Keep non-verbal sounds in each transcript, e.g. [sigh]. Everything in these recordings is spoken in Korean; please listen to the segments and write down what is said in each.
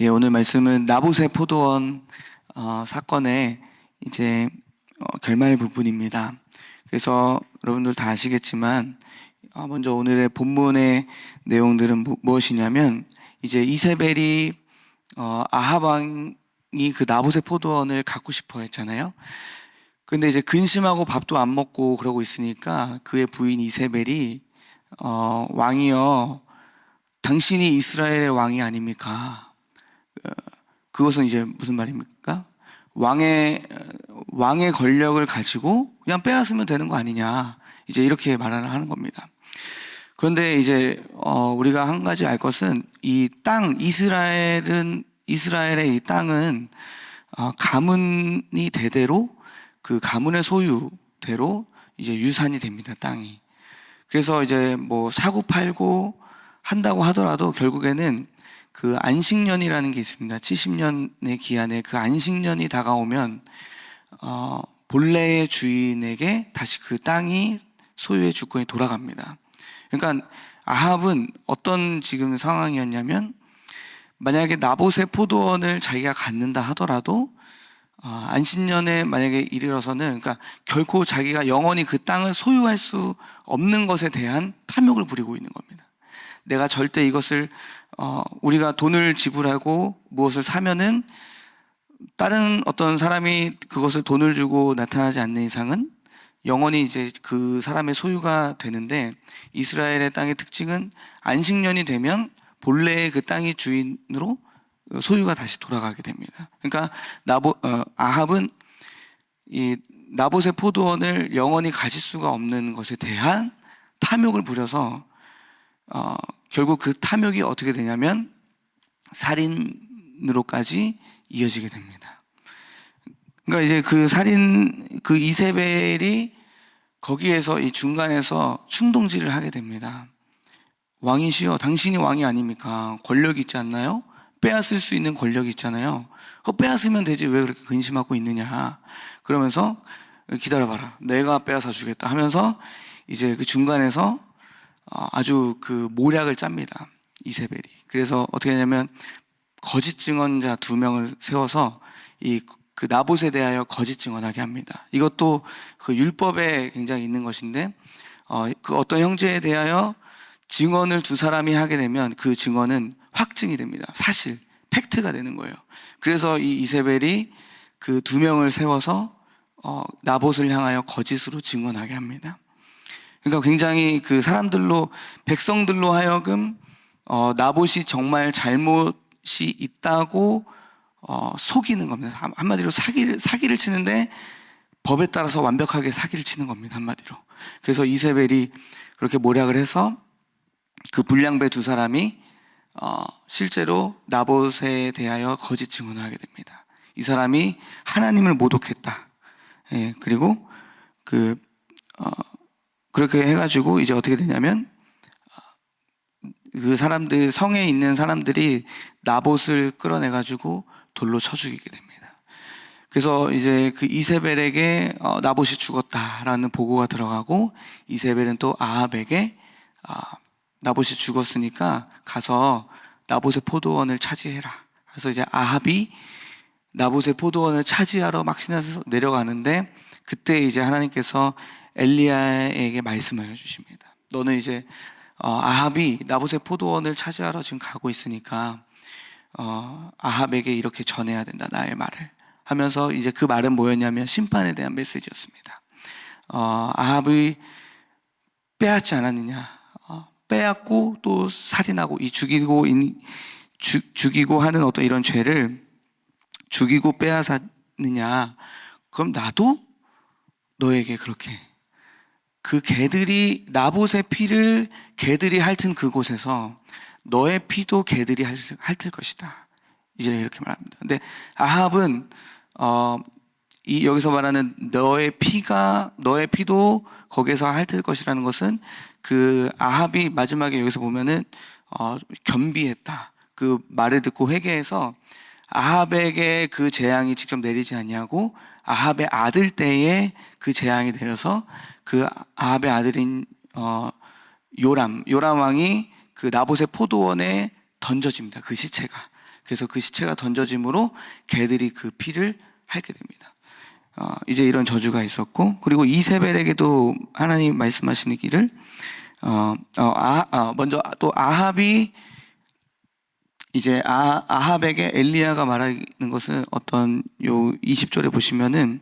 예, 오늘 말씀은 나봇의 포도원 어, 사건의 이제 어, 결말 부분입니다. 그래서 여러분들 다 아시겠지만 어, 먼저 오늘의 본문의 내용들은 무, 무엇이냐면 이제 이세벨이 어, 아합 왕이 그 나봇의 포도원을 갖고 싶어 했잖아요. 근데 이제 근심하고 밥도 안 먹고 그러고 있으니까 그의 부인 이세벨이 어, 왕이여 당신이 이스라엘의 왕이 아닙니까? 어, 그것은 이제 무슨 말입니까? 왕의 어, 왕의 권력을 가지고 그냥 빼앗으면 되는 거 아니냐? 이제 이렇게 말을 하는 겁니다. 그런데 이제 어, 우리가 한 가지 알 것은 이 땅 이스라엘은 이스라엘의 이 땅은 어, 가문이 대대로 그 가문의 소유대로 이제 유산이 됩니다 땅이. 그래서 이제 뭐 사고 팔고 한다고 하더라도 결국에는 그 안식년이라는 게 있습니다. 70년의 기한에 그 안식년이 다가오면 어, 본래의 주인에게 다시 그 땅이 소유의 주권이 돌아갑니다. 그러니까 아합은 어떤 지금 상황이었냐면 만약에 나봇의 포도원을 자기가 갖는다 하더라도 어, 안식년에 만약에 이르러서는 그러니까 결코 자기가 영원히 그 땅을 소유할 수 없는 것에 대한 탐욕을 부리고 있는 겁니다. 내가 절대 이것을 어, 우리가 돈을 지불하고 무엇을 사면은 다른 어떤 사람이 그것을 돈을 주고 나타나지 않는 이상은 영원히 이제 그 사람의 소유가 되는데 이스라엘의 땅의 특징은 안식년이 되면 본래의 그 땅의 주인으로 소유가 다시 돌아가게 됩니다. 그러니까 나보 어, 아합은 이 나봇의 포도원을 영원히 가질 수가 없는 것에 대한 탐욕을 부려서 어, 결국 그 탐욕이 어떻게 되냐면 살인으로까지 이어지게 됩니다. 그러니까 이제 그 살인 그 이세벨이 거기에서 이 중간에서 충동질을 하게 됩니다. 왕이시여, 당신이 왕이 아닙니까? 권력이 있지 않나요? 빼앗을 수 있는 권력이 있잖아요. 그거 빼앗으면 되지 왜 그렇게 근심하고 있느냐? 그러면서 기다려봐라. 내가 빼앗아 주겠다 하면서 이제 그 중간에서 어, 아주 그 모략을 짭니다. 이세벨이. 그래서 어떻게 하냐면 거짓 증언자 두 명을 세워서 이 그 나봇에 대하여 거짓 증언하게 합니다. 이것도 그 율법에 굉장히 있는 것인데 어, 그 어떤 형제에 대하여 증언을 두 사람이 하게 되면 그 증언은 확증이 됩니다. 사실 팩트가 되는 거예요. 그래서 이 이세벨이 그 두 명을 세워서 어, 나봇을 향하여 거짓으로 증언하게 합니다. 그러니까 굉장히 그 사람들로 백성들로 하여금 어, 나봇이 정말 잘못이 있다고 어, 속이는 겁니다. 한- 한마디로 사기를 사기를 치는데 법에 따라서 완벽하게 사기를 치는 겁니다. 한마디로. 그래서 이세벨이 그렇게 모략을 해서 그 불량배 두 사람이 어, 실제로 나봇에 대하여 거짓 증언을 하게 됩니다. 이 사람이 하나님을 모독했다. 예, 그리고 그 어, 그렇게 해가지고 이제 어떻게 되냐면 어, 그 사람들 성에 있는 사람들이 나봇을 끌어내가지고 돌로 쳐 죽이게 됩니다. 그래서 이제 그 이세벨에게 어, 나봇이 죽었다라는 보고가 들어가고 이세벨은 또 아합에게 아, 나봇이 죽었으니까 가서 나봇의 포도원을 차지해라. 그래서 이제 아합이 나봇의 포도원을 차지하러 막 신나서 내려가는데 그때 이제 하나님께서 엘리야에게 말씀을 해주십니다. 너는 이제 어, 아합이 나봇의 포도원을 차지하러 지금 가고 있으니까 어, 아합에게 이렇게 전해야 된다 나의 말을 하면서 이제 그 말은 뭐였냐면 심판에 대한 메시지였습니다. 어, 아합이 빼앗지 않았느냐? 어, 빼앗고 또 살인하고 이 죽이고 인- 죽- 죽이고 하는 어떤 이런 죄를 죽이고 빼앗았느냐? 그럼 나도 너에게 그렇게 그 개들이 나봇의 피를 개들이 핥은 그곳에서 너의 피도 개들이 핥을, 것이다. 이제 이렇게 말합니다. 근데 아합은 어, 이 여기서 말하는 너의 피가 너의 피도 거기에서 핥을 것이라는 것은 그 아합이 마지막에 여기서 보면은 어, 겸비했다. 그 말을 듣고 회개해서 아합에게 그 재앙이 직접 내리지 아니하고 아합의 아들 때에 그 재앙이 내려서 그 아합의 아들인 어, 요람 요람 왕이 그 나봇의 포도원에 던져집니다. 그 시체가 그래서 그 시체가 던져짐으로 개들이 그 피를 핥게 됩니다. 어, 이제 이런 저주가 있었고 그리고 이세벨에게도 하나님 말씀하시기를 어, 어, 아, 어, 먼저 또 아합이 이제 아, 아합에게 엘리야가 말하는 것은 어떤 요 20절에 보시면은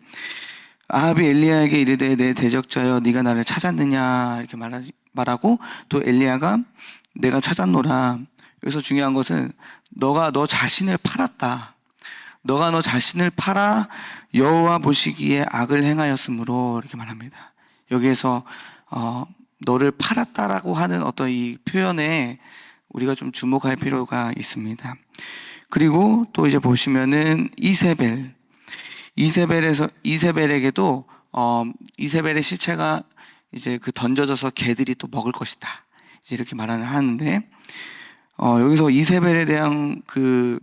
아합이 엘리야에게 이르되 내 대적자여 네가 나를 찾았느냐? 이렇게 말하, 말하고 또 엘리야가 내가 찾았노라. 여기서 중요한 것은 너가 너 자신을 팔았다. 너가 너 자신을 팔아 여호와 보시기에 악을 행하였으므로 이렇게 말합니다. 여기에서 어, 너를 팔았다라고 하는 어떤 이 표현에 우리가 좀 주목할 필요가 있습니다. 그리고 또 이제 보시면은 이세벨, 이세벨에서 이세벨에게도 어 이세벨의 시체가 이제 그 던져져서 개들이 또 먹을 것이다. 이렇게 말을 하는데 어 여기서 이세벨에 대한 그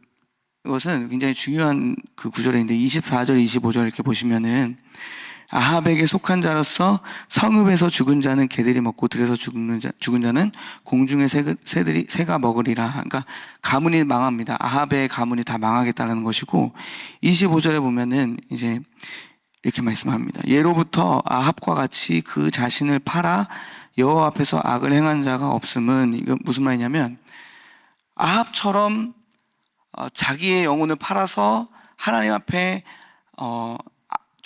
것은 굉장히 중요한 그 구절인데 24절, 25절 이렇게 보시면은 아합에게 속한 자로서 성읍에서 죽은 자는 개들이 먹고 들에서 죽는 자, 죽은 자는 공중의 새, 새들이 새가 먹으리라. 그러니까 가문이 망합니다. 아합의 가문이 다 망하겠다는 것이고 25절에 보면은 이제 이렇게 말씀합니다. 예로부터 아합과 같이 그 자신을 팔아 여호와 앞에서 악을 행한 자가 없음은 이거 무슨 말이냐면 아합처럼 어, 자기의 영혼을 팔아서 하나님 앞에 어,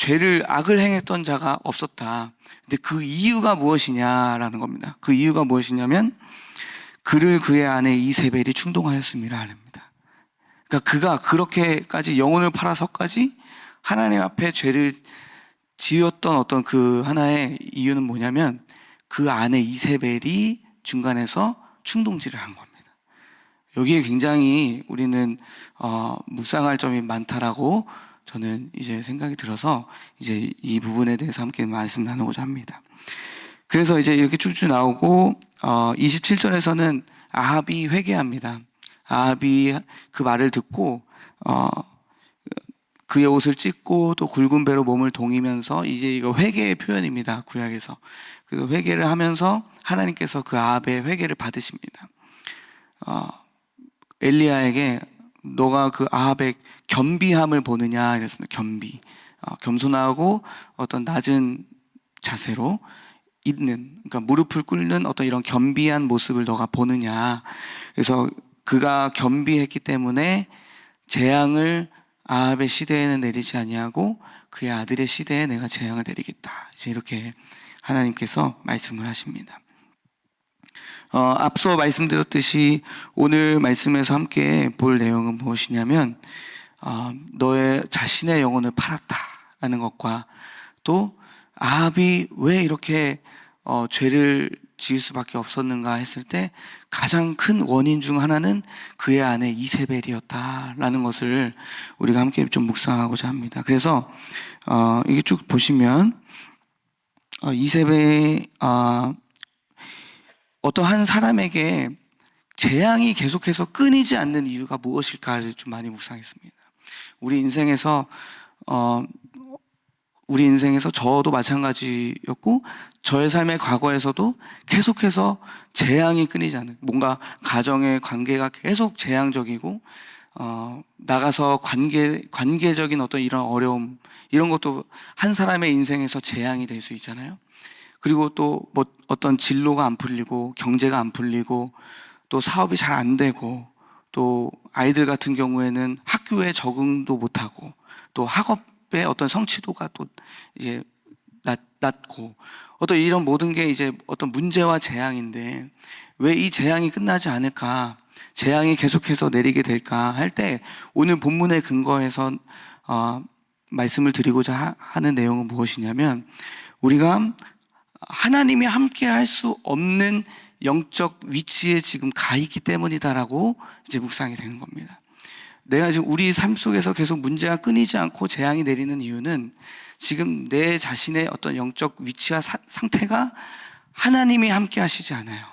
죄를 악을 행했던 자가 없었다. 근데 그 이유가 무엇이냐라는 겁니다. 그 이유가 무엇이냐면 그를 그의 아내 이세벨이 충동하였습니다. 합니다. 그러니까 그가 그렇게까지 영혼을 팔아서까지 하나님 앞에 죄를 지었던 어떤 그 하나의 이유는 뭐냐면 그 아내 이세벨이 중간에서 충동질을 한 겁니다. 여기에 굉장히 우리는 어, 묵상할 점이 많다라고 저는 이제 생각이 들어서 이제 이 부분에 대해서 함께 말씀 나누고자 합니다. 그래서 이제 이렇게 쭉쭉 나오고 어 27절에서는 아합이 회개합니다. 아합이 그 말을 듣고 어 그의 옷을 찢고 또 굵은 배로 몸을 동이면서 이제 이거 회개의 표현입니다. 구약에서. 그 회개를 하면서 하나님께서 그 아합의 회개를 받으십니다. 어, 엘리야에게 너가 그 아합의 겸비함을 보느냐 이랬습니다. 겸비. 어, 겸손하고 어떤 낮은 자세로 있는, 그러니까 무릎을 꿇는 어떤 이런 겸비한 모습을 너가 보느냐. 그래서 그가 겸비했기 때문에 재앙을 아합의 시대에는 내리지 아니하고 그의 아들의 시대에 내가 재앙을 내리겠다. 이제 이렇게 하나님께서 말씀을 하십니다. 어, 앞서 말씀드렸듯이 오늘 말씀에서 함께 볼 내용은 무엇이냐면 어, 너의 자신의 영혼을 팔았다라는 것과 또 아합이 왜 이렇게 어, 죄를 지을 수밖에 없었는가 했을 때 가장 큰 원인 중 하나는 그의 아내 이세벨이었다라는 것을 우리가 함께 좀 묵상하고자 합니다. 그래서 어, 이게 쭉 보시면 어, 이세벨 어, 어떤 한 사람에게 재앙이 계속해서 끊이지 않는 이유가 무엇일까를 좀 많이 묵상했습니다. 우리 인생에서 어 우리 인생에서 저도 마찬가지였고 저의 삶의 과거에서도 계속해서 재앙이 끊이지 않는 뭔가 가정의 관계가 계속 재앙적이고 어 나가서 관계 관계적인 어떤 이런 어려움 이런 것도 한 사람의 인생에서 재앙이 될 수 있잖아요. 그리고 또 뭐 어떤 진로가 안 풀리고 경제가 안 풀리고 또 사업이 잘 안 되고 또 아이들 같은 경우에는 학교에 적응도 못하고 또 학업의 어떤 성취도가 또 이제 낮, 낮고 어떤 이런 모든 게 이제 어떤 문제와 재앙인데 왜 이 재앙이 끝나지 않을까 재앙이 계속해서 내리게 될까 할 때 오늘 본문의 근거에서 어, 말씀을 드리고자 하, 하는 내용은 무엇이냐면 우리가 하나님이 함께 할 수 없는 영적 위치에 지금 가 있기 때문이다라고 이제 묵상이 되는 겁니다. 내가 지금 우리 삶 속에서 계속 문제가 끊이지 않고 재앙이 내리는 이유는 지금 내 자신의 어떤 영적 위치와 사, 상태가 하나님이 함께 하시지 않아요.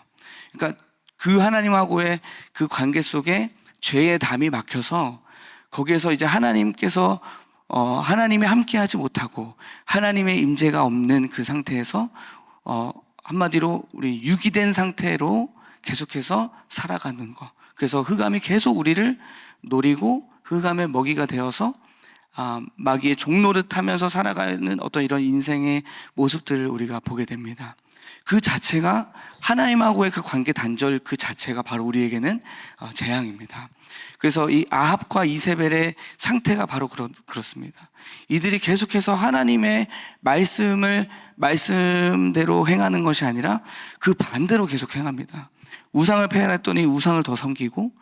그러니까 그 하나님하고의 그 관계 속에 죄의 담이 막혀서 거기에서 이제 하나님께서 어, 하나님이 함께 하지 못하고 하나님의 임재가 없는 그 상태에서 어, 한마디로 우리 유기된 상태로 계속해서 살아가는 거. 그래서 흑암이 계속 우리를 노리고 흑암의 먹이가 되어서 아, 마귀의 종노릇 하면서 살아가는 어떤 이런 인생의 모습들을 우리가 보게 됩니다. 그 자체가 하나님하고의 그 관계 단절 그 자체가 바로 우리에게는 어, 재앙입니다. 그래서 이 아합과 이세벨의 상태가 바로 그렇, 그렇 습니다. 이들이 계속해서 하나님의 말씀을 말씀대로 행하는 것이 아니라 그 반대로 계속 행합니다. 우상을 폐하했더니 우상을 더 섬기고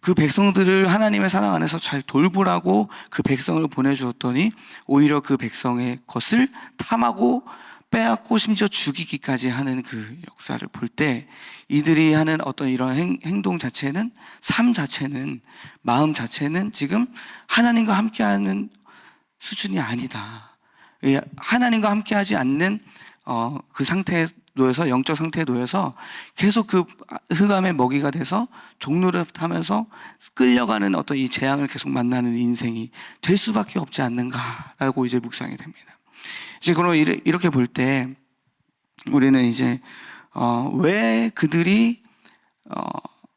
그 백성들을 하나님의 사랑 안에서 잘 돌보라고 그 백성을 보내주었더니 오히려 그 백성의 것을 탐하고 빼앗고 심지어 죽이기까지 하는 그 역사를 볼 때 이들이 하는 어떤 이런 행, 행동 자체는 삶 자체는 마음 자체는 지금 하나님과 함께하는 수준이 아니다. 이 하나님과 함께하지 않는 어, 그 상태에 놓여서 영적 상태에 놓여서 계속 그 흑암의 먹이가 돼서 종로를 타면서 끌려가는 어떤 이 재앙을 계속 만나는 인생이 될 수밖에 없지 않는가라고 이제 묵상이 됩니다. 이제 그럼 이렇게 볼 때 우리는 이제 어, 왜 그들이 어,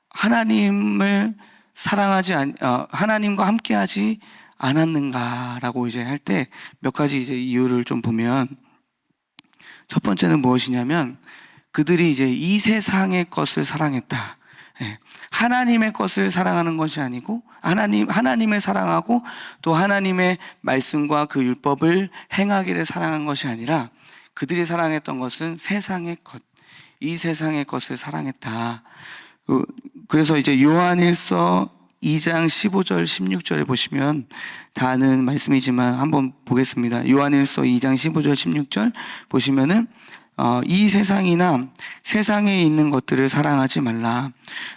하나님을 사랑하지 않, 어, 하나님과 함께하지 않았는가라고 이제 할 때 몇 가지 이제 이유를 좀 보면 첫 번째는 무엇이냐면 그들이 이제 이 세상의 것을 사랑했다. 예. 하나님의 것을 사랑하는 것이 아니고 하나님 하나님을 사랑하고 또 하나님의 말씀과 그 율법을 행하기를 사랑한 것이 아니라 그들이 사랑했던 것은 세상의 것, 이 세상의 것을 사랑했다. 그- 그래서 이제 요한일서 2장 15절 16절에 보시면 다 아는 말씀이지만 한번 보겠습니다. 요한일서 2장 15절 16절 보시면은 어, 이 세상이나 세상에 있는 것들을 사랑하지 말라.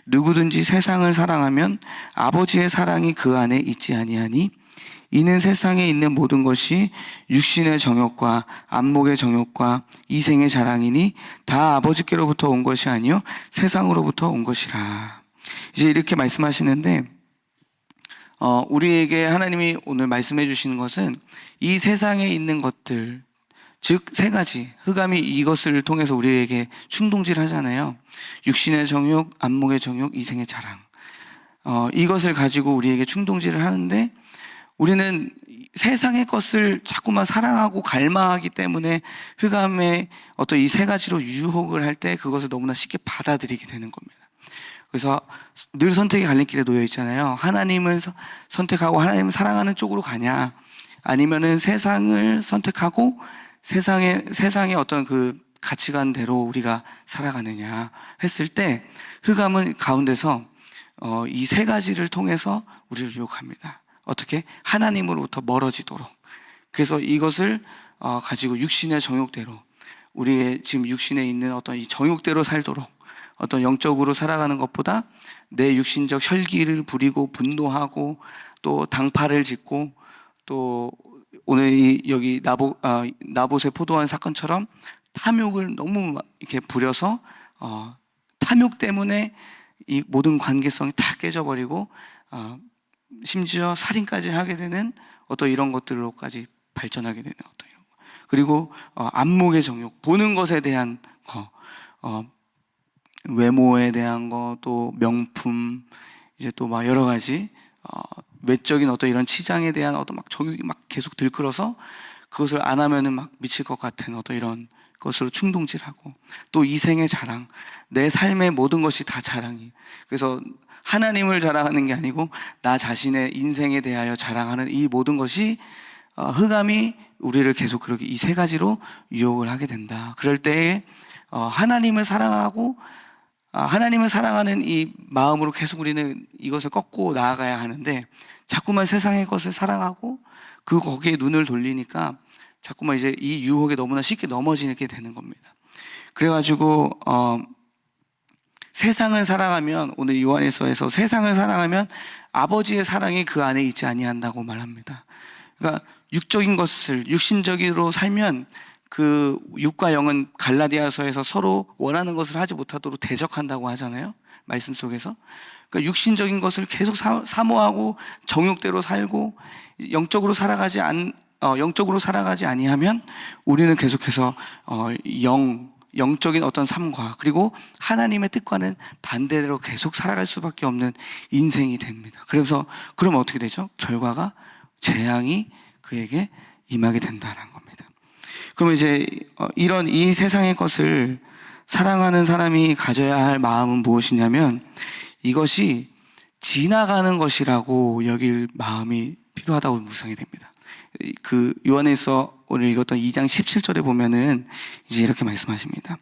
누구든지 세상을 사랑하면 아버지의 사랑이 그 안에 있지 아니하니 이는 세상에 있는 모든 것이 육신의 정욕과 안목의 정욕과 이생의 자랑이니 다 아버지께로부터 온 것이 아니요 세상으로부터 온 것이라. 이제 이렇게 말씀하시는데 어, 우리에게 하나님이 오늘 말씀해 주시는 것은 이 세상에 있는 것들 즉 세 가지 흑암이 이것을 통해서 우리에게 충동질 하잖아요. 육신의 정욕, 안목의 정욕, 이생의 자랑. 어, 이것을 가지고 우리에게 충동질을 하는데 우리는 세상의 것을 자꾸만 사랑하고 갈망하기 때문에 흑암의 어떤 이 세 가지로 유혹을 할 때 그것을 너무나 쉽게 받아들이게 되는 겁니다. 그래서 늘 선택의 갈림길에 놓여 있잖아요. 하나님을 서- 선택하고 하나님을 사랑하는 쪽으로 가냐, 아니면은 세상을 선택하고 세상의 세상의 어떤 그 가치관대로 우리가 살아가느냐 했을 때 흑암은 가운데서 어, 이 세 가지를 통해서 우리를 유혹합니다. 어떻게 하나님으로부터 멀어지도록. 그래서 이것을 어, 가지고 육신의 정욕대로 우리의 지금 육신에 있는 어떤 이 정욕대로 살도록 어떤 영적으로 살아가는 것보다 내 육신적 혈기를 부리고 분노하고 또 당파를 짓고 또 오늘 이 여기 나보 아, 나봇의 포도원 사건처럼 탐욕을 너무 막 이렇게 부려서 어, 탐욕 때문에 이 모든 관계성이 다 깨져버리고 어, 심지어 살인까지 하게 되는 어떤 이런 것들로까지 발전하게 되는 어떤 이런 거. 그리고 어, 안목의 정욕, 보는 것에 대한 거, 어, 외모에 대한 거, 또 명품, 이제 또 막 여러 가지 어, 외적인 어떤 이런 치장에 대한 어떤 막 정욕이 막 계속 들끓어서 그것을 안 하면은 막 미칠 것 같은 어떤 이런 것으로 충동질하고 또 이생의 자랑, 내 삶의 모든 것이 다 자랑이. 그래서 하나님을 자랑하는 게 아니고 나 자신의 인생에 대하여 자랑하는 이 모든 것이 어, 흑암이 우리를 계속 그렇게 이 세 가지로 유혹을 하게 된다. 그럴 때에 어, 하나님을 사랑하고 아, 하나님을 사랑하는 이 마음으로 계속 우리는 이것을 꺾고 나아가야 하는데 자꾸만 세상의 것을 사랑하고 그 거기에 눈을 돌리니까 자꾸만 이제 이 유혹에 너무나 쉽게 넘어지게 되는 겁니다. 그래가지고 어, 세상을 사랑하면 오늘 요한일서에서 세상을 사랑하면 아버지의 사랑이 그 안에 있지 아니한다고 말합니다. 그러니까 육적인 것을 육신적으로 살면 그 육과 영은 갈라디아서에서 서로 원하는 것을 하지 못하도록 대적한다고 하잖아요. 말씀 속에서. 그러니까 육신적인 것을 계속 사, 사모하고 정욕대로 살고 영적으로 살아가지 안 어, 영적으로 살아가지 아니하면 우리는 계속해서 어, 영 영적인 어떤 삶과 그리고 하나님의 뜻과는 반대로 계속 살아갈 수밖에 없는 인생이 됩니다. 그래서 그러면 어떻게 되죠? 결과가 재앙이 그에게 임하게 된다는 겁니다. 그러면 이제 어, 이런 이 세상의 것을 사랑하는 사람이 가져야 할 마음은 무엇이냐면 이것이 지나가는 것이라고 여길 마음이 필요하다고 묵상이 됩니다. 그 요한에서 오늘 읽었던 2장 17절에 보면은 이제 이렇게 말씀하십니다.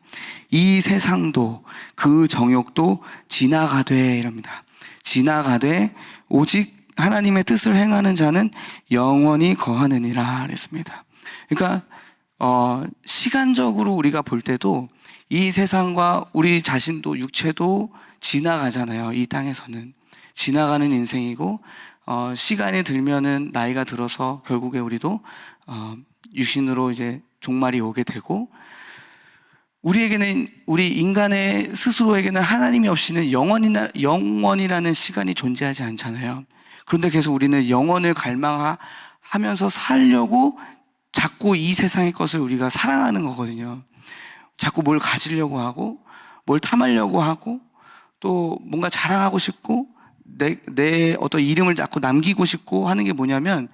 이 세상도 그 정욕도 지나가되 이럽니다. 지나가되 오직 하나님의 뜻을 행하는 자는 영원히 거하느니라 그랬습니다. 그러니까 어, 시간적으로 우리가 볼 때도 이 세상과 우리 자신도 육체도 지나가잖아요. 이 땅에서는 지나가는 인생이고 어, 시간이 들면은 나이가 들어서 결국에 우리도 어, 육신으로 이제 종말이 오게 되고 우리에게는 우리 인간의 스스로에게는 하나님이 없이는 영원이나 영원이라는 시간이 존재하지 않잖아요. 그런데 계속 우리는 영원을 갈망하면서 살려고 자꾸 이 세상의 것을 우리가 사랑하는 거거든요. 자꾸 뭘 가지려고 하고 뭘 탐하려고 하고 또 뭔가 자랑하고 싶고 내, 내 어떤 이름을 자꾸 남기고 싶고 하는 게 뭐냐면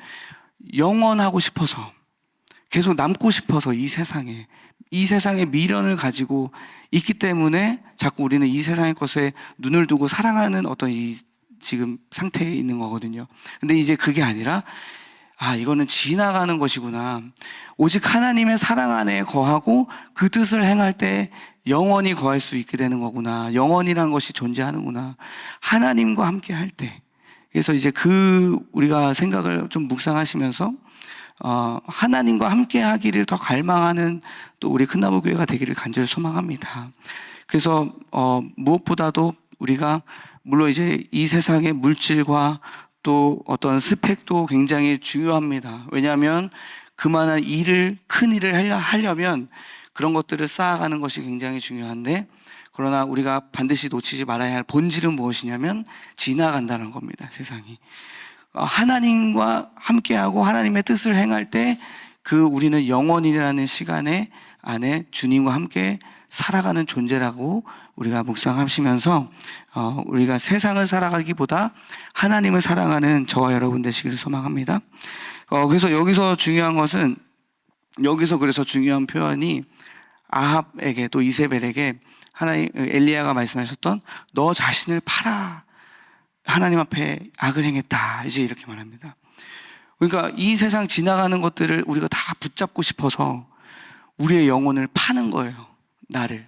영원하고 싶어서 계속 남고 싶어서 이 세상에 이 세상의 미련을 가지고 있기 때문에 자꾸 우리는 이 세상의 것에 눈을 두고 사랑하는 어떤 이 지금 상태에 있는 거거든요. 근데 이제 그게 아니라 아, 이거는 지나가는 것이구나. 오직 하나님의 사랑 안에 거하고 그 뜻을 행할 때 영원히 거할 수 있게 되는 거구나. 영원이라는 것이 존재하는구나. 하나님과 함께 할 때. 그래서 이제 그 우리가 생각을 좀 묵상하시면서 어, 하나님과 함께 하기를 더 갈망하는 또 우리 큰나무 교회가 되기를 간절히 소망합니다. 그래서 어, 무엇보다도 우리가 물론 이제 이 세상의 물질과 또 어떤 스펙도 굉장히 중요합니다. 왜냐하면 그만한 일을 큰 일을 하려면 그런 것들을 쌓아가는 것이 굉장히 중요한데 그러나 우리가 반드시 놓치지 말아야 할 본질은 무엇이냐면 지나간다는 겁니다. 세상이 어, 하나님과 함께하고 하나님의 뜻을 행할 때 그 우리는 영원이라는 시간에 안에 주님과 함께 살아가는 존재라고 우리가 묵상하시면서 어, 우리가 세상을 살아가기보다 하나님을 사랑하는 저와 여러분 되시기를 소망합니다. 어, 그래서 여기서 중요한 것은 여기서 그래서 중요한 표현이 아합에게 또 이세벨에게 하나님 엘리야가 말씀하셨던 너 자신을 팔아 하나님 앞에 악을 행했다. 이제 이렇게 말합니다. 그러니까 이 세상 지나가는 것들을 우리가 다 붙잡고 싶어서 우리의 영혼을 파는 거예요. 나를.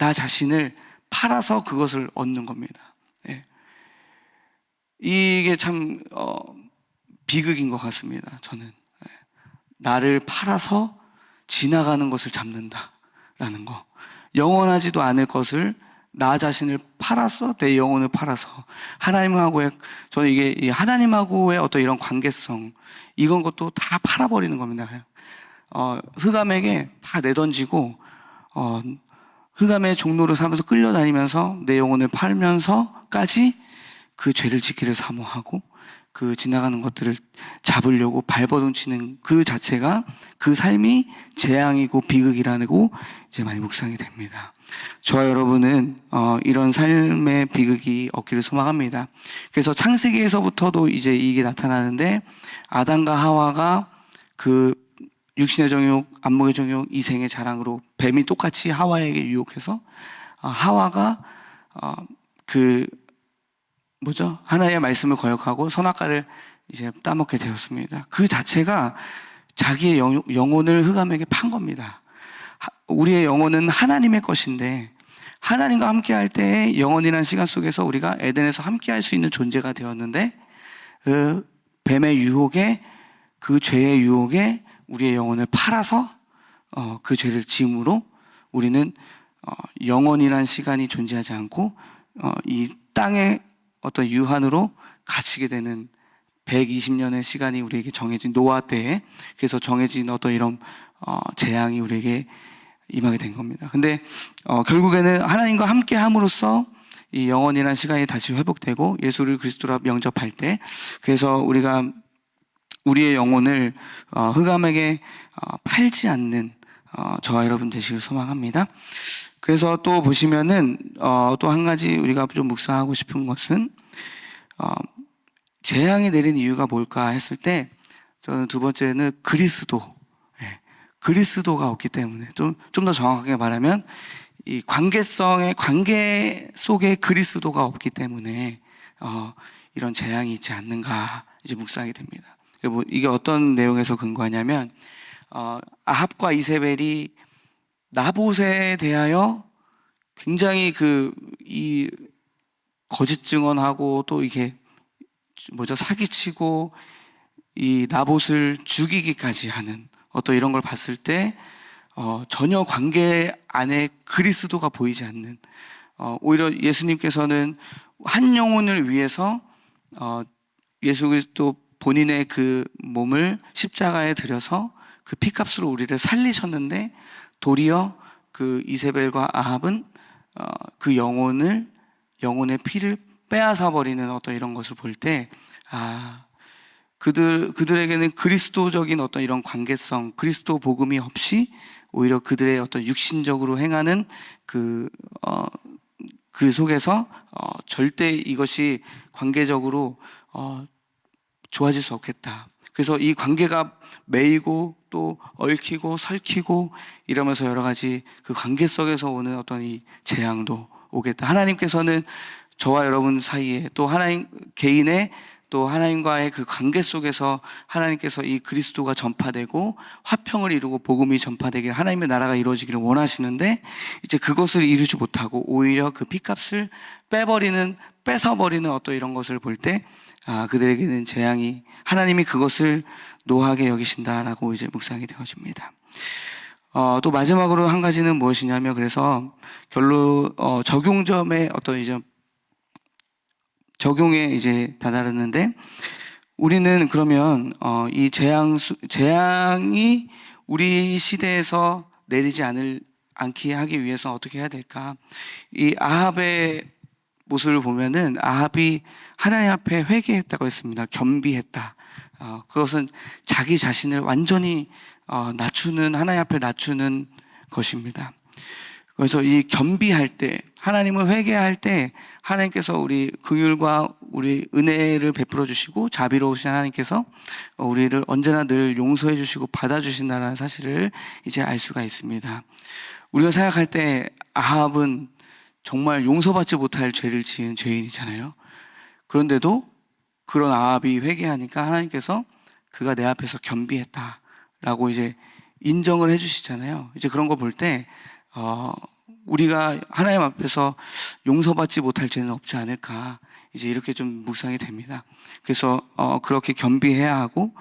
나 자신을 팔아서 그것을 얻는 겁니다. 네. 이게 참, 어, 비극인 것 같습니다. 저는. 네. 나를 팔아서 지나가는 것을 잡는다라는 거. 영원하지도 않을 것을 나 자신을 팔아서 내 영혼을 팔아서 하나님하고의 저는 이게 하나님하고의 어떤 이런 관계성 이건 것도 다 팔아버리는 겁니다. 어, 흑암에게 다 내던지고 어, 흑암의 종로를 삼아서 끌려다니면서 내 영혼을 팔면서까지 그 죄를 지키를 사모하고 그 지나가는 것들을 잡으려고 발버둥치는 그 자체가 그 삶이 재앙이고 비극이라고 이제 많이 묵상이 됩니다. 저와 여러분은 어, 이런 삶의 비극이 없기를 소망합니다. 그래서 창세기에서부터도 이제 이게 나타나는데 아담과 하와가 그 육신의 정욕, 안목의 정욕, 이생의 자랑으로 뱀이 똑같이 하와에게 유혹해서 어, 하와가 어, 그 뭐죠? 하나의 말씀을 거역하고 선악과를 이제 따먹게 되었습니다. 그 자체가 자기의 영, 영혼을 흑암에게 판 겁니다. 우리의 영혼은 하나님의 것인데 하나님과 함께 할 때의 영혼이라는 시간 속에서 우리가 에덴에서 함께 할 수 있는 존재가 되었는데 그 뱀의 유혹에 그 죄의 유혹에 우리의 영혼을 팔아서 어, 그 죄를 지음으로 우리는 어, 영원이란 시간이 존재하지 않고 어, 이 땅의 어떤 유한으로 갇히게 되는 120년의 시간이 우리에게 정해진 노아 때에 그래서 정해진 어떤 이런 어, 재앙이 우리에게 임하게 된 겁니다. 근데 어, 결국에는 하나님과 함께 함으로써 이 영원이라는 시간이 다시 회복되고 예수를 그리스도로 영접할 때 그래서 우리가 우리의 영혼을 어, 흑암에게 어, 팔지 않는 어, 저와 여러분 되시길 소망합니다. 그래서 또 보시면은 어, 또한 가지 우리가 좀 묵상하고 싶은 것은 어, 재앙이 내린 이유가 뭘까 했을 때 저는 두 번째는 그리스도, 예, 그리스도가 없기 때문에 좀 좀 더 정확하게 말하면 이 관계성의 관계 속에 그리스도가 없기 때문에 어, 이런 재앙이 있지 않는가 이제 묵상이 됩니다. 뭐 이게 어떤 내용에서 근거하냐면 어, 아합과 이세벨이 나봇에 대하여 굉장히 그 이 거짓 증언하고 또 이게 뭐죠? 사기치고 이 나봇을 죽이기까지 하는 어떤 이런 걸 봤을 때 어, 전혀 관계 안에 그리스도가 보이지 않는 어, 오히려 예수님께서는 한 영혼을 위해서 어, 예수 그리스도 본인의 그 몸을 십자가에 들여서 그 피값으로 우리를 살리셨는데 도리어 그 이세벨과 아합은 어, 그 영혼을 영혼의 피를 빼앗아 버리는 어떤 이런 것을 볼 때 아, 그들 그들에게는 그리스도적인 어떤 이런 관계성, 그리스도 복음이 없이 오히려 그들의 어떤 육신적으로 행하는 그 어, 그 속에서 어, 절대 이것이 관계적으로 어, 좋아질 수 없겠다. 그래서 이 관계가 매이고 또 얽히고 설키고 이러면서 여러 가지 그 관계 속에서 오는 어떤 이 재앙도 오겠다. 하나님께서는 저와 여러분 사이에 또 하나님 개인의 또 하나님과의 그 관계 속에서 하나님께서 이 그리스도가 전파되고 화평을 이루고 복음이 전파되길 하나님의 나라가 이루어지기를 원하시는데 이제 그것을 이루지 못하고 오히려 그 피값을 빼버리는 뺏어버리는 어떤 이런 것을 볼 때 아, 그들에게는 재앙이 하나님이 그것을 노하게 여기신다라고 이제 묵상이 되어집니다. 어, 또 마지막으로 한 가지는 무엇이냐면 그래서 결론 어, 적용점의 어떤 이제 적용에 이제 다다르는데 우리는 그러면 어, 이 재앙 수- 재앙이 우리 시대에서 내리지 않을 않게 하기 위해서 어떻게 해야 될까? 이 아합의 모습을 보면은 아합이 하나님 앞에 회개했다고 했습니다. 겸비했다. 어, 그것은 자기 자신을 완전히 어, 낮추는 하나님 앞에 낮추는 것입니다. 그래서 이 겸비할 때 하나님을 회개할 때 하나님께서 우리 긍휼과 우리 은혜를 베풀어 주시고 자비로우신 하나님께서 어, 우리를 언제나 늘 용서해 주시고 받아 주신다는 사실을 이제 알 수가 있습니다. 우리가 생각할 때 아합은 정말 용서받지 못할 죄를 지은 죄인이잖아요. 그런데도 그런 아합이 회개하니까 하나님께서 그가 내 앞에서 겸비했다라고 이제 인정을 해주시잖아요. 이제 그런 거 볼 때 어, 우리가 하나님 앞에서 용서받지 못할 죄는 없지 않을까 이제 이렇게 좀 묵상이 됩니다. 그래서 어, 그렇게 겸비해야 하고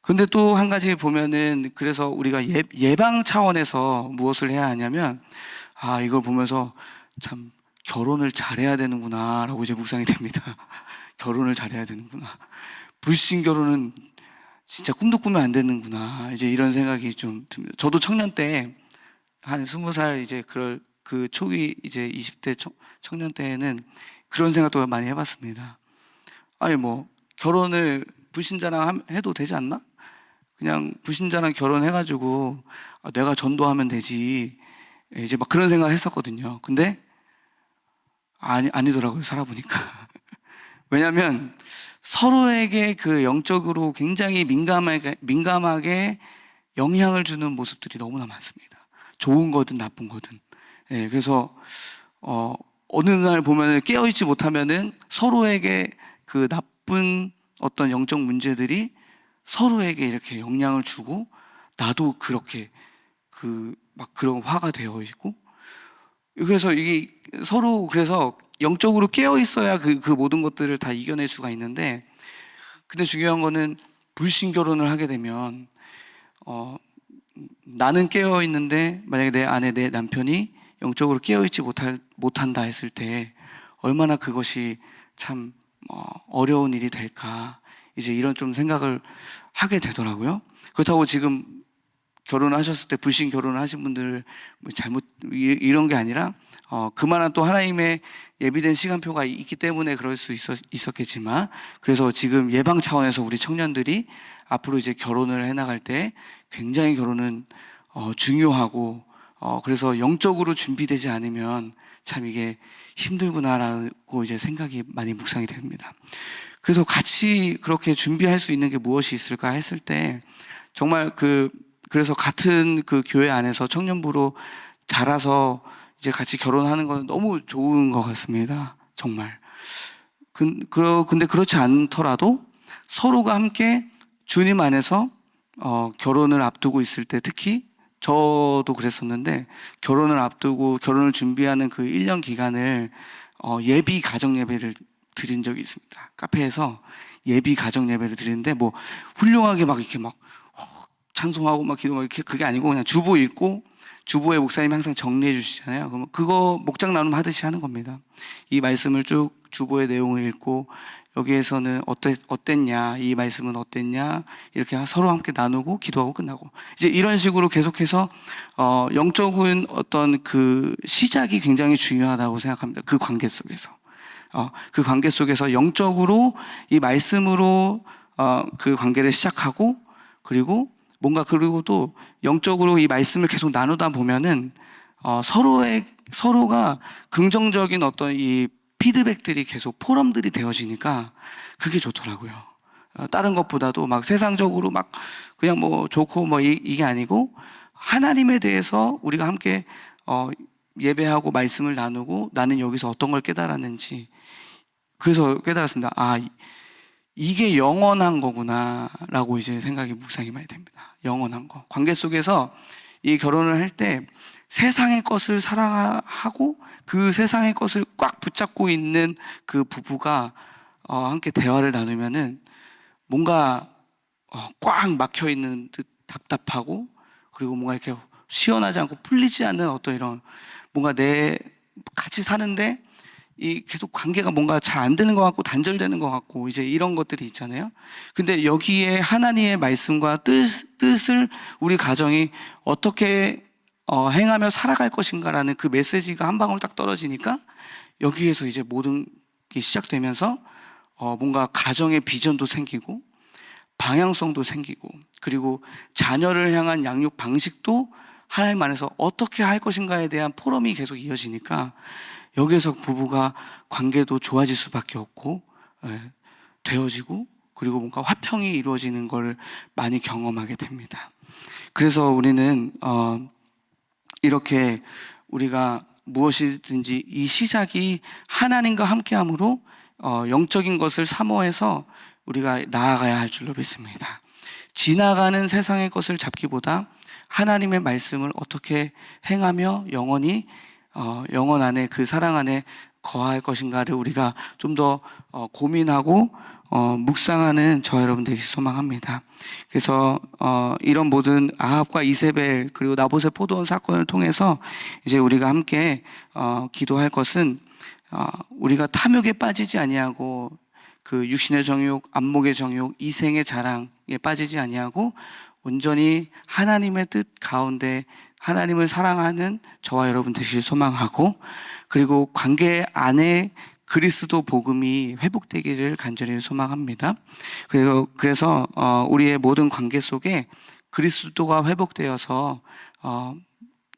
근데 또 한 가지 보면은 그래서 우리가 예, 예방 차원에서 무엇을 해야 하냐면 아 이걸 보면서 참 결혼을 잘해야 되는구나라고 이제 묵상이 됩니다. [laughs] 결혼을 잘해야 되는구나. 불신 결혼은 진짜 꿈도 꾸면 안 되는구나. 이제 이런 생각이 좀 듭니다. 저도 청년 때 한 스무 살 이제 그럴 그 초기 이제 20대 청, 청년 때에는 그런 생각도 많이 해봤습니다. 아니 뭐 결혼을 불신자랑 함- 해도 되지 않나? 그냥 불신자랑 결혼해가지고 아, 내가 전도하면 되지. 예, 이제 막 그런 생각을 했었거든요. 근데 아니 아니더라고요. 살아보니까. [laughs] 왜냐하면 서로에게 그 영적으로 굉장히 민감하게 민감하게 영향을 주는 모습들이 너무나 많습니다. 좋은 거든 나쁜 거든. 예, 그래서 어, 어느 날 보면은 깨어 있지 못하면은 서로에게 그 나쁜 어떤 영적 문제들이 서로에게 이렇게 영향을 주고 나도 그렇게 그 막 그런 화가 되어 있고 그래서 이게 서로 그래서 영적으로 깨어 있어야 그, 그 모든 것들을 다 이겨낼 수가 있는데 근데 중요한 거는 불신 결혼을 하게 되면 어 나는 깨어 있는데 만약에 내 아내 내 남편이 영적으로 깨어 있지 못할 못한다 했을 때 얼마나 그것이 참 어, 어려운 일이 될까 이제 이런 좀 생각을 하게 되더라고요. 그렇다고 지금 결혼하셨을 때 불신 결혼을 하신 분들 뭐 잘못 이- 이런 게 아니라 어, 그만한 또 하나님의 예비된 시간표가 있기 때문에 그럴 수 있었, 있었겠지만 그래서 지금 예방 차원에서 우리 청년들이 앞으로 이제 결혼을 해나갈 때 굉장히 결혼은 어, 중요하고 어, 그래서 영적으로 준비되지 않으면 참 이게 힘들구나라고 이제 생각이 많이 묵상이 됩니다. 그래서 같이 그렇게 준비할 수 있는 게 무엇이 있을까 했을 때 정말 그 그래서 같은 그 교회 안에서 청년부로 자라서 이제 같이 결혼하는 건 너무 좋은 것 같습니다. 정말. 근, 그러, 근데 그렇지 않더라도 서로가 함께 주님 안에서 어, 결혼을 앞두고 있을 때 특히 저도 그랬었는데 결혼을 앞두고 결혼을 준비하는 그 1년 기간을 어, 예비 가정 예배를 드린 적이 있습니다. 카페에서 예비 가정 예배를 드리는데 뭐 훌륭하게 막 이렇게 막 어, 찬송하고 막 기도하고 그게 아니고 그냥 주보 읽고 주보의 목사님이 항상 정리해 주시잖아요. 그러면 그거 목장 나눔 하듯이 하는 겁니다. 이 말씀을 쭉 주보의 내용을 읽고 여기에서는 어땠, 어땠냐, 이 말씀은 어땠냐, 이렇게 서로 함께 나누고 기도하고 끝나고. 이제 이런 식으로 계속해서, 어, 영적인 어떤 그 시작이 굉장히 중요하다고 생각합니다. 그 관계 속에서. 어, 그 관계 속에서 영적으로 이 말씀으로, 어, 그 관계를 시작하고, 그리고 뭔가 그리고 또 영적으로 이 말씀을 계속 나누다 보면은, 어, 서로의, 서로가 긍정적인 어떤 이 피드백들이 계속 포럼들이 되어지니까 그게 좋더라고요. 어, 다른 것보다도 막 세상적으로 막 그냥 뭐 좋고 뭐 이, 이게 아니고 하나님에 대해서 우리가 함께 어, 예배하고 말씀을 나누고 나는 여기서 어떤 걸 깨달았는지 그래서 깨달았습니다. 아 이- 이게 영원한 거구나라고 이제 생각이 묵상이 많이 됩니다. 영원한 거 관계 속에서 이 결혼을 할 때 세상의 것을 사랑하고 그 세상의 것을 꽉 붙잡고 있는 그 부부가 어, 함께 대화를 나누면은 뭔가 어, 꽉 막혀 있는 듯 답답하고 그리고 뭔가 이렇게 시원하지 않고 풀리지 않는 어떤 이런 뭔가 내 같이 사는데 이 계속 관계가 뭔가 잘 안 되는 것 같고 단절되는 것 같고 이제 이런 것들이 있잖아요. 근데 여기에 하나님의 말씀과 뜻, 뜻을 우리 가정이 어떻게 어, 행하며 살아갈 것인가라는 그 메시지가 한 방울 딱 떨어지니까 여기에서 이제 모든 게 시작되면서 어, 뭔가 가정의 비전도 생기고 방향성도 생기고 그리고 자녀를 향한 양육 방식도 하나님 안에서 어떻게 할 것인가에 대한 포럼이 계속 이어지니까 여기에서 부부가 관계도 좋아질 수밖에 없고 예, 되어지고 그리고 뭔가 화평이 이루어지는 걸 많이 경험하게 됩니다. 그래서 우리는 어, 이렇게 우리가 무엇이든지 이 시작이 하나님과 함께함으로 어, 영적인 것을 사모해서 우리가 나아가야 할 줄로 믿습니다. 지나가는 세상의 것을 잡기보다 하나님의 말씀을 어떻게 행하며 영원히 어, 영원 안에 그 사랑 안에 거할 것인가를 우리가 좀더 어, 고민하고 어, 묵상하는 저 여러분 되기 소망합니다. 그래서 어, 이런 모든 아합과 이세벨 그리고 나봇의 포도원 사건을 통해서 이제 우리가 함께 어, 기도할 것은 어, 우리가 탐욕에 빠지지 아니하고 그 육신의 정욕, 안목의 정욕, 이생의 자랑에 빠지지 아니하고 온전히 하나님의 뜻 가운데 하나님을 사랑하는 저와 여러분 되시길 소망하고 그리고 관계 안에 그리스도 복음이 회복되기를 간절히 소망합니다. 그리고 그래서 어, 우리의 모든 관계 속에 그리스도가 회복되어서 어,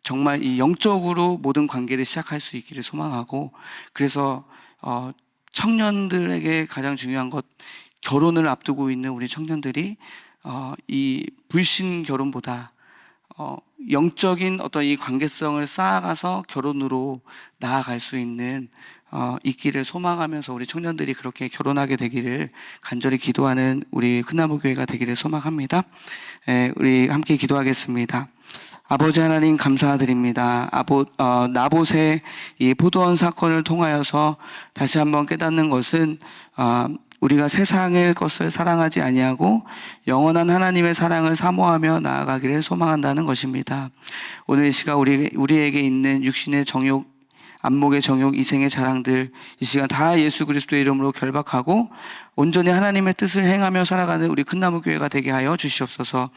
정말 이 영적으로 모든 관계를 시작할 수 있기를 소망하고 그래서 어, 청년들에게 가장 중요한 것 결혼을 앞두고 있는 우리 청년들이 어, 이 불신 결혼보다 어, 영적인 어떤 이 관계성을 쌓아가서 결혼으로 나아갈 수 있는 어, 있기를 소망하면서 우리 청년들이 그렇게 결혼하게 되기를 간절히 기도하는 우리 큰나무 교회가 되기를 소망합니다. 에, 우리 함께 기도하겠습니다. 아버지 하나님 감사드립니다. 아보, 어, 나봇의 이 포도원 사건을 통하여서 다시 한번 깨닫는 것은 어, 우리가 세상의 것을 사랑하지 아니하고 영원한 하나님의 사랑을 사모하며 나아가기를 소망한다는 것입니다. 오늘 이 시간 우리 우리에게 있는 육신의 정욕 안목의 정욕, 이생의 자랑들 이 시간 다 예수 그리스도의 이름으로 결박하고 온전히 하나님의 뜻을 행하며 살아가는 우리 큰나무 교회가 되게 하여 주시옵소서.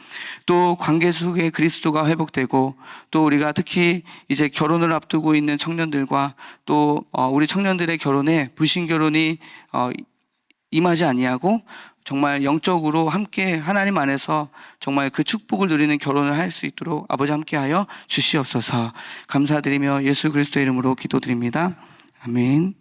또 관계 속에 그리스도가 회복되고 또 우리가 특히 이제 결혼을 앞두고 있는 청년들과 또 어, 우리 청년들의 결혼에 불신 결혼이 어, 임하지 아니하고 정말 영적으로 함께 하나님 안에서 정말 그 축복을 누리는 결혼을 할 수 있도록 아버지 함께하여 주시옵소서 감사드리며 예수 그리스도의 이름으로 기도드립니다. 아멘.